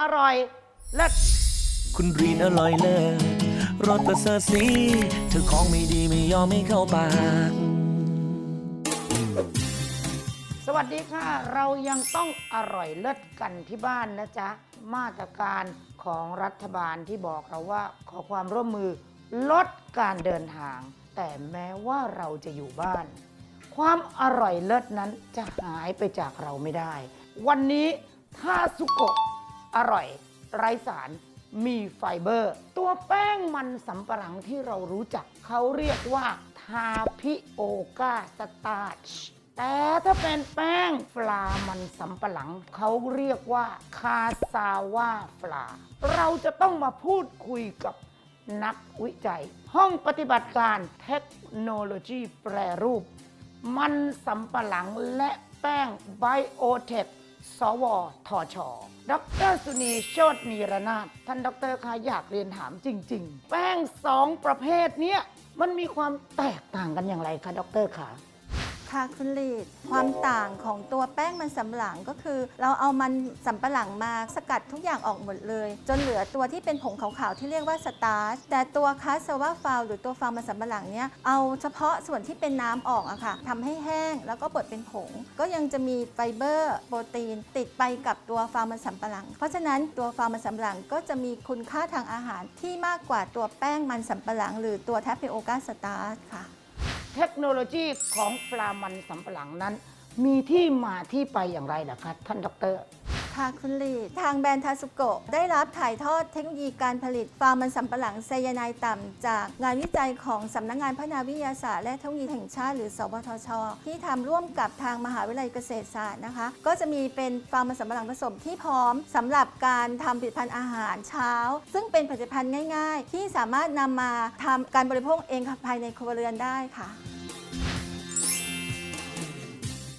อร่อยเลิศคุณรีนอร่อยเลิศรสประเสริฐสีเธอของไม่ดีไม่ยอมไม่เข้าปาก สวัสดีค่ะ เรายังต้องอร่อยเลิศกันที่บ้านนะจ๊ะ มาตรการของรัฐบาลที่บอกเราว่าขอความร่วมมือลดการเดินทาง แต่แม้ว่าเราจะอยู่บ้าน ความอร่อยเลิศนั้นจะหายไปจากเราไม่ได้ วันนี้ท่าสุโกะ อร่อย ไร้สารมีไฟเบอร์ ตัวแป้งมันสำปะหลังที่เรารู้จักเขาเรียกว่าทาพิโอกาสตาร์ชแต่ถ้าเป็นแป้งฟลามันสำปะหลัง เขาเรียกว่าคาซาว่าฟลา เราจะต้องมาพูดคุยกับนักวิจัย ห้องปฏิบัติการเทคโนโลยีแปรรูป มันสำปะหลังและแป้งไบโอเทค สวทช ดรสุนีโชตนีรนาถท่านดรคะอยากเรียนถามจริง ๆ แป้งสองประเภทเนี้ยมันมีความแตกต่างกันอย่างไรคะดรคะ ค่ะคุลีดความต่างของตัวแป้งมันสำปะหลังก็คือ เราเอามันสำปะหลังมาสกัดทุกอย่างออกหมดเลย จนเหลือตัวที่เป็นผงขาวๆที่เรียกว่าสตาร์ชแต่ตัวคาสวาฟาวหรือตัวฟางมันสำปะหลังเนี้ยเอาเฉพาะส่วนที่เป็นน้ำออกอะค่ะทำให้แห้งแล้วก็บดเป็นผง ก็ยังจะมีไฟเบอร์โปรตีน ติดไปกับตัวฟางมันสำปะหลัง เพราะฉะนั้นตัวฟางมันสำปะหลังก็จะมีคุณค่าทางอาหารที่มากกว่าตัวแป้งมันสำปะหลัง หรือตัวแทปเปโอกาสตาร์ชค่ะ เทคโนโลยีของปลามันสำปะหลังนั้น มีที่มาที่ไปอย่างไรล่ะคะท่านดร ค่ะคุณลีทางแบรนด์ทาสุโกะได้รับถ่ายทอดเทคโนโลยีการผลิตฟาร์มมันสำปะหลังไซยาไนด์ต่ำจากงานวิจัยของสำนักงานพัฒนาวิทยาศาสตร์และเทคโนโลยีแห่งชาติหรือ สวทช ที่ทำร่วมกับทางมหาวิทยาลัยเกษตรศาสตร์นะคะ ก็จะมีเป็นฟาร์มมันสำปะหลังผสมที่พร้อมสำหรับการทำผลิตภัณฑ์อาหารเช้า ซึ่งเป็นผลิตภัณฑ์ง่าย ๆ ที่สามารถนำมาทำการบริโภคเองภายในครัวเรือนได้ค่ะ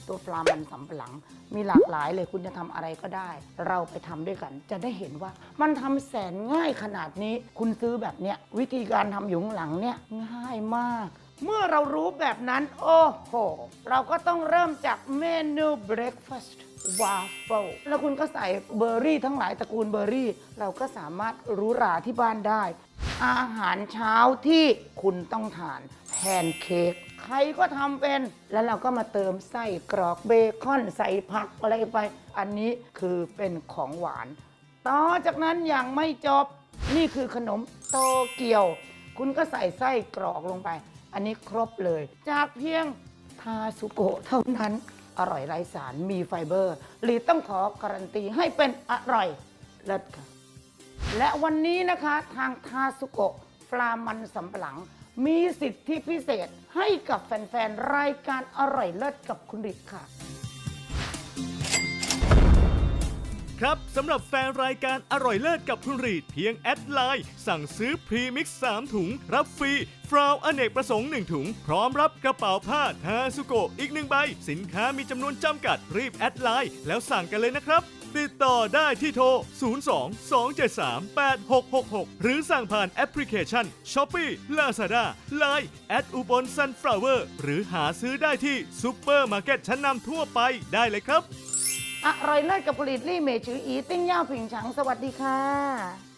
ตัวปลามันสำปะหลัง มีหลากหลายเลยคุณจะทำอะไรก็ได้ เราไปทำด้วยกัน จะได้เห็นว่ามันทำแสนง่ายขนาดนี้ คุณซื้อแบบเนี้ยวิธีการทำอยู่ข้างหลังเนี่ยง่ายมาก เมื่อเรารู้แบบนั้น โอ้โห เราก็ต้องเริ่มจากเมนู breakfast waffle แล้วคุณก็ใส่เบอร์รี่ทั้งหลายตระกูลเบอร์รี่ เราก็สามารถหรู้ราที่บ้านได้ อาหารเช้าที่คุณต้องทานแพนเค้ก ใครก็ทำเป็น แล้วเราก็มาเติมไส้กรอกเบคอนใส่ผักอะไรไป อันนี้คือเป็นของหวาน ต่อจากนั้นยังไม่จบ นี่คือขนมโตเกียว คุณก็ใส่ไส้กรอกลงไป อันนี้ครบเลย จากเพียงทาสุโกะเท่านั้นอร่อยไร้สารมีไฟเบอร์หรือต้องขอการันตีให้เป็นอร่อยเลิศค่ะ และวันนี้นะคะทางทาสุโกะฟลามันสำปะหลัง มีสิทธิพิเศษให้กับแฟน ๆ รายการอร่อยเลิศกับคุณริดค่ะ ครับสำหรับแฟนรายการอร่อยเลิศกับคุณรีดเพียงแอดไลน์ สั่งซื้อพรีมิกซ์3ถุง รับฟรีฟราวอเนกประสงค์ 1 ถุง พร้อมรับกระเป๋าผ้าทาสุโกะอีกหนึ่งใบ สินค้ามีจำนวนจำกัดรีบแอดไลน์ แล้วสั่งกันเลยนะครับ ติดต่อได้ที่โทร 02 273 8666 หรือสั่งผ่านแอปพลิเคชัน Shopee Lazada Line แอดอุบล Sunflower หรือหาซื้อได้ที่ซูเปอร์มาร์เก็ตชั้นนำทั่วไปได้เลยครับ อร่อยเลิศกับผลิตลี่เมจืออีติ้งย่าผิงฉังสวัสดีค่ะ